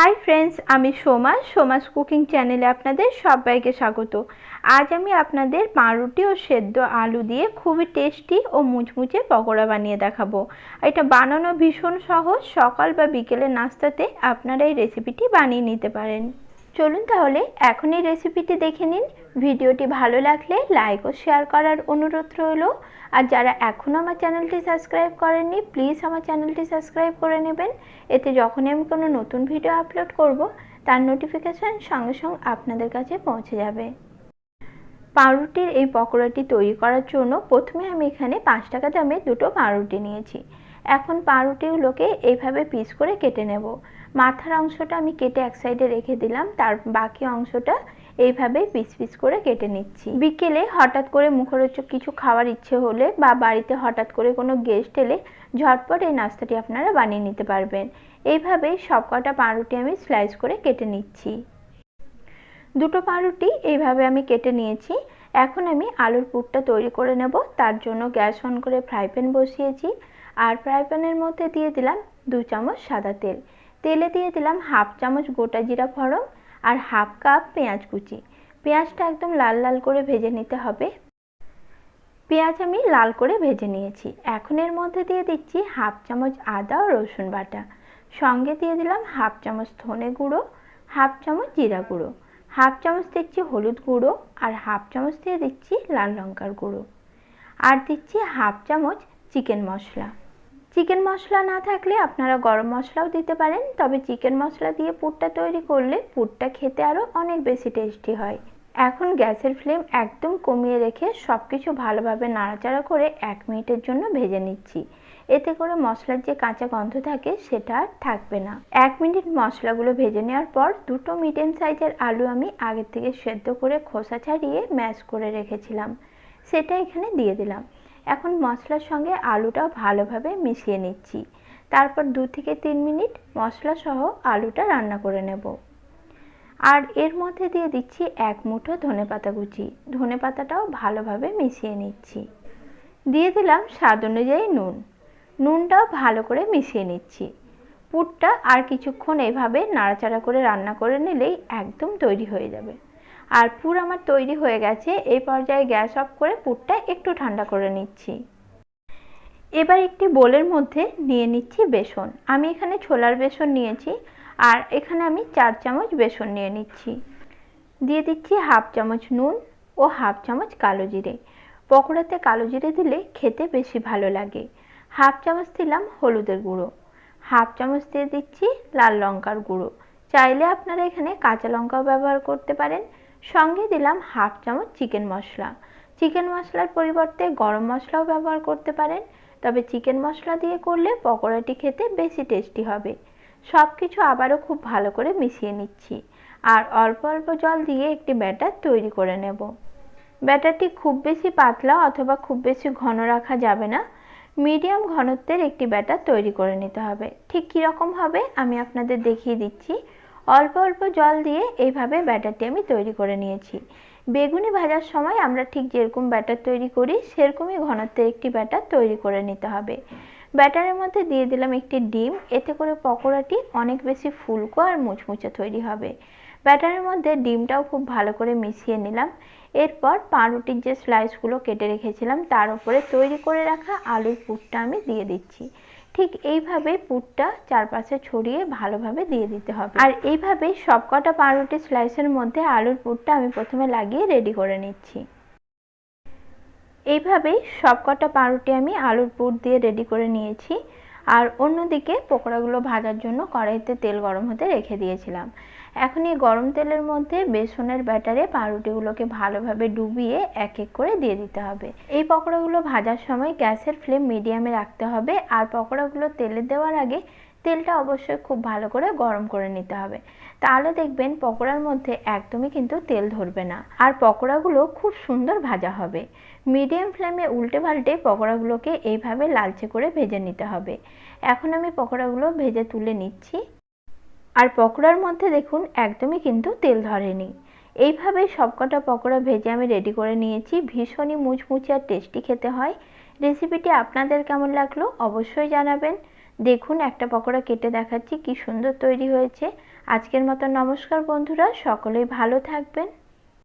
Hi friends আমি Soma, Soma's cooking চ্যানেলে আপনাদের সবাইকে স্বাগত। আজ আমি আপনাদের পাউরুটি ও সেদ্ধ আলু দিয়ে খুবই টেস্টি ও মুচমুচে পকোড়া বানিয়ে দেখাবো। এটা বানানো ভীষণ সহজ, সকাল বা বিকেলের নাস্তাতে আপনারা এই রেসিপিটি বানিয়ে নিতে পারেন। চলুন তাহলে এখন এই রেসিপিটি দেখে নিন। ভিডিওটি ভালো লাগলে লাইক ও শেয়ার করার অনুরোধ রইল। আর যারা এখনও আমার চ্যানেলটি সাবস্ক্রাইব করেননি প্লিজ আমার চ্যানেলটি সাবস্ক্রাইব করে নেবেন। এতে যখনই আমি কোনো নতুন ভিডিও আপলোড করব, তার নোটিফিকেশান সঙ্গে সঙ্গে আপনাদের কাছে পৌঁছে যাবে। পাউরুটির এই পকোড়াটি তৈরি করার জন্য প্রথমে আমি এখানে পাঁচ টাকা দামে দুটো পাউরুটি নিয়েছি। এখন পাউরুটিগুলোকে এইভাবে পিস করে কেটে নেব। মাথার অংশটা আমি কেটে এক সাইডে রেখে দিলাম, তার বাকি অংশটা এইভাবে পিস পিস করে কেটে নিচ্ছি। বিকেলে হঠাৎ করে মুখরোচক কিছু খাওয়ার ইচ্ছে হলে বা বাড়িতে হঠাৎ করে কোনো গেস্ট এলে ঝটপট এই নাস্তাটি আপনারা বানিয়ে নিতে পারবেন। এইভাবে সবকটা পাউরুটি আমি স্লাইস করে কেটে নিচ্ছি। দুটো পাউরুটি এইভাবে আমি কেটে নিয়েছি। এখন আমি আলুর পুরটা তৈরি করে নেব, তার জন্য গ্যাস অন করে ফ্রাই প্যান বসিয়েছি। আর ফ্রাই প্যানের মধ্যে দিয়ে দিলাম দু চামচ সাদা তেল। তেলে দিয়ে দিলাম হাফ চামচ গোটা জিরা ফড়ং আর হাফ কাপ পেঁয়াজ কুচি। পেঁয়াজটা একদম লাল লাল করে ভেজে নিতে হবে। পেঁয়াজ আমি লাল করে ভেজে নিয়েছি। এখন এর মধ্যে দিয়ে দিচ্ছি হাফ চামচ আদা ও রসুন বাটা। সঙ্গে দিয়ে দিলাম হাফ চামচ ধনে গুঁড়ো, হাফ চামচ জিরা গুঁড়ো। হাফ চামচ দিচ্ছি হলুদ গুঁড়ো আর হাফ চামচ দিয়ে দিচ্ছি লাল লঙ্কার গুঁড়ো। আর দিচ্ছি হাফ চামচ চিকেন মশলা। চিকেন মশলা না থাকলে আপনারা গরম মশলাও দিতে পারেন। তবে চিকেন মশলা দিয়ে পুরটা তৈরি করলে পুরটা খেতে আরও অনেক বেশি টেস্টি হয়। এখন গ্যাসের ফ্লেম একদম কমিয়ে রেখে সব কিছু ভালোভাবে নাড়াচাড়া করে এক মিনিটের জন্য ভেজে নিচ্ছি। এতে করে মশলার যে কাঁচা গন্ধ থাকে সেটা আর থাকবে না। এক মিনিট মশলাগুলো ভেজে নেওয়ার পর দুটো মিডিয়াম সাইজের আলু আমি আগের থেকে সেদ্ধ করে খোসা ছাড়িয়ে ম্যাশ করে রেখেছিলাম। সেটা এখানে দিয়ে দিলাম। এখন মশলার সঙ্গে আলুটাও ভালোভাবে মিশিয়ে নিচ্ছি। তারপর দু থেকে তিন মিনিট মশলা সহ আলুটা রান্না করে নেব। আর এর মধ্যে দিয়ে দিচ্ছি এক মুঠো ধনে পাতা কুচি। ধনে পাতাটাও ভালোভাবে মিশিয়ে নিচ্ছি। দিয়ে দিলাম স্বাদ অনুযায়ী নুন। নুনটাও ভালো করে মিশিয়ে নিচ্ছি। পুরটা আর কিছুক্ষণ এভাবে নাড়াচাড়া করে রান্না করে নিলেই একদম তৈরি হয়ে যাবে। আর পুর আমার তৈরি হয়ে গেছে। এই পর্যায়ে গ্যাস অফ করে পুরটা একটু ঠান্ডা করে নিচ্ছি। এবার একটি বোলের মধ্যে নিয়ে নিচ্ছি বেসন। আমি এখানে ছোলার বেসন নিয়েছি আর এখানে আমি চার চামচ বেসন নিয়ে নিচ্ছি। দিয়ে দিচ্ছি হাফ চামচ নুন ও হাফ চামচ কালো জিরে। পকোড়াতে কালো জিরে দিলে খেতে বেশি ভালো লাগে। হাফ চামচ দিলাম হলুদের গুঁড়ো। হাফ চামচ দিয়ে দিচ্ছি লাল লঙ্কার গুঁড়ো। চাইলে আপনারা এখানে কাঁচা লঙ্কাও ব্যবহার করতে পারেন। সঙ্গে দিলাম হাফ চামচ চিকেন মশলা। চিকেন মশলার পরিবর্তে গরম মশলাও ব্যবহার করতে পারেন, তবে চিকেন মশলা দিয়ে করলে পকোড়াটি খেতে বেশি টেস্টি হবে। সব কিছু আবারও খুব ভালো করে মিশিয়ে নিচ্ছি। আর অল্প অল্প জল দিয়ে একটি ব্যাটার তৈরি করে নেব। ব্যাটারটি খুব বেশি পাতলা অথবা খুব বেশি ঘন রাখা যাবে না। মিডিয়াম ঘনত্বের একটি ব্যাটার তৈরি করে নিতে হবে। ঠিক কীরকম হবে আমি আপনাদের দেখিয়ে দিচ্ছি। অল্প অল্প জল দিয়ে এইভাবে ব্যাটারটি আমি তৈরি করে নিয়েছি। বেগুনি ভাজার সময় আমরা ঠিক যেরকম ব্যাটার তৈরি করি, সেরকমই ঘনত্বের একটি ব্যাটার তৈরি করে নিতে হবে। ব্যাটারের মধ্যে দিয়ে দিলাম একটি ডিম, এতে করে পকোড়াটি অনেক বেশি ফুলকো আর মুচমুচে তৈরি হবে। ব্যাটারের মধ্যে ডিমটাও খুব ভালো করে মিশিয়ে নিলাম। এরপর পাউরুটির যে স্লাইসগুলো কেটে রেখেছিলাম, তার উপরে তৈরি করে রাখা আলুর পুরটা আমি দিয়ে দিচ্ছি। ঠিক এইভাবে পুরটা চারপাশে ছড়িয়ে ভালোভাবে দিয়ে দিতে হবে। আর এইভাবে সবকটা পাউরুটি স্লাইসের মধ্যে আলুর পুরটা আমি প্রথমে লাগিয়ে রেডি করে নিচ্ছি। এইভাবেই সবকটা পাউরুটি আমি আলুর পুর দিয়ে রেডি করে নিয়েছি। আর অন্যদিকে পকোড়াগুলো ভাজার জন্য কড়াইতে তেল গরম হতে রেখে দিয়েছিলাম। এখন এই গরম তেলের মধ্যে বেসনের ব্যাটারে পাউরুটিগুলোকে ভালোভাবে ডুবিয়ে এক এক করে দিয়ে দিতে হবে। এই পকোড়াগুলো ভাজার সময় গ্যাসের ফ্লেম মিডিয়ামে রাখতে হবে আর পকোড়াগুলো তেলে দেওয়ার আগে তেলটা অবশ্যই খুব ভালো করে গরম করে নিতে হবে। তাহলে দেখবেন পকোড়ার মধ্যে একদমই কিন্তু তেল ধরবে না। আর পকোড়াগুলো খুব সুন্দর ভাজা হবে। মিডিয়াম ফ্লেমে উল্টে পাল্টে পকোড়াগুলোকে এইভাবে লালচে করে ভেজে নিতে হবে। এখন আমি পকোড়াগুলো ভেজে তুলে নিচ্ছি। আর পকোড়ার মধ্যে দেখুন, একদমই কিন্তু তেল ধরেনি। এইভাবে সবকটা পকোড়া ভেজে আমি রেডি করে নিয়েছি। ভীষণই মুচমুচে আর টেস্টি খেতে হয়। রেসিপিটি আপনাদের কেমন লাগল অবশ্যই জানাবেন। দেখুন, একটা পকোড়া কেটে দেখাচ্ছি, কি সুন্দর তৈরি হয়েছে। আজকের মতো নমস্কার বন্ধুরা, সকলেই ভালো থাকবেন।